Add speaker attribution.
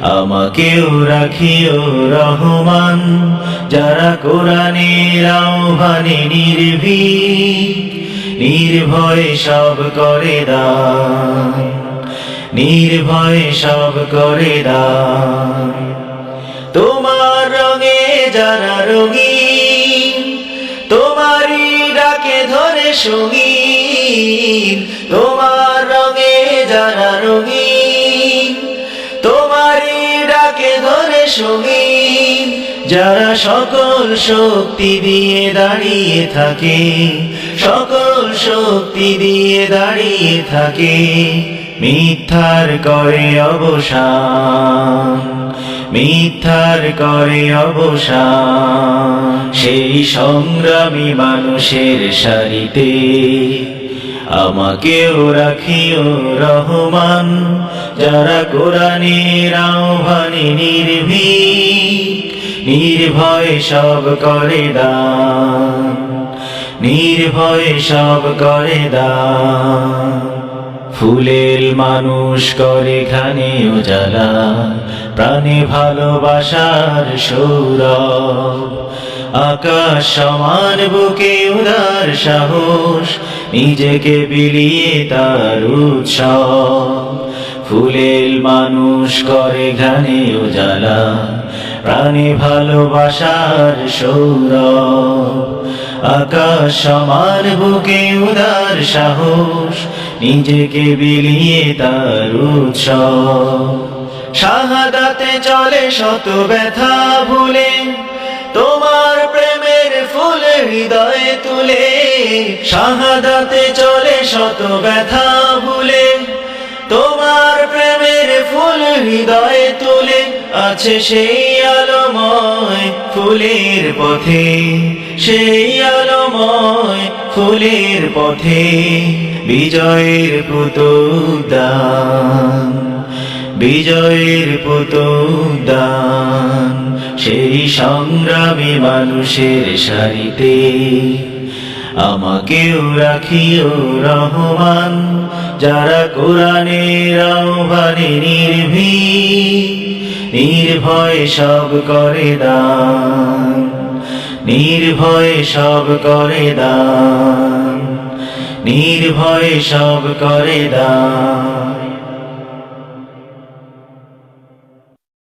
Speaker 1: আমাকেও রাখিও রহমান, যারা কোরআনের আহ্বানে নির্ভীক, নির্ভয় সব করে দান, নির্ভয় সব করে দান। তোমার রঙে যারা রঙিন, তোমারই ডাকে ধরে সঙ্গীন তোমার রঙে যারা রঙিন যারা সকল শক্তি দিয়ে দাঁড়িয়ে থাকে, সকল শক্তি দিয়ে দাঁড়িয়ে থাকে, মিথ্যার করে অবসান, মিথ্যার করে অবসান। সেই সংগ্রামী মানুষের সারিতে আমাকেও রাখিও রহমান, যারা কোরআনের আহ্বানে নির্ভীক, নির্ভয় সব করে দান, নির্ভয় সব করে দান। ফুলের মানুষ করে ঘানে উজালা প্রাণে ভালোবাসার সৌরভ। আকাশ সমান বুকে উদার সাহস নিজেকে বিলিয়ে তার উৎসব। ফুলের মানুষ করে ঘানে উজালা, প্রাণে ভালোবাসার সৌর আকাশ সমান বুকে উদার সাহস, নিজেকে বিলিয়ে তার উৎসব। শাহাদাতে চলে শত ব্যথা ভুলে, তোমার প্রেমের ফুল হৃদয়ে তুলে শাহাদাতে চলে শত ব্যথা ভুলে। তোমার প্রেমের ফুল হৃদয়ে তুলে আছে সেই আলোময় ফুলের পথে। সেই আলোময় ফুলের পথে বিজয়ের পুতুদান বিজয়ের পুতুদান সেই সংগ্রামী মানুষের সারিতে আমাকেও রাখিও রহমান, যারা কোরআনের আহ্বানে নির্ভীক, নির্ভয় সব করে দান, নির্ভয় সব করে দান, নির্ভয় সব করে দান।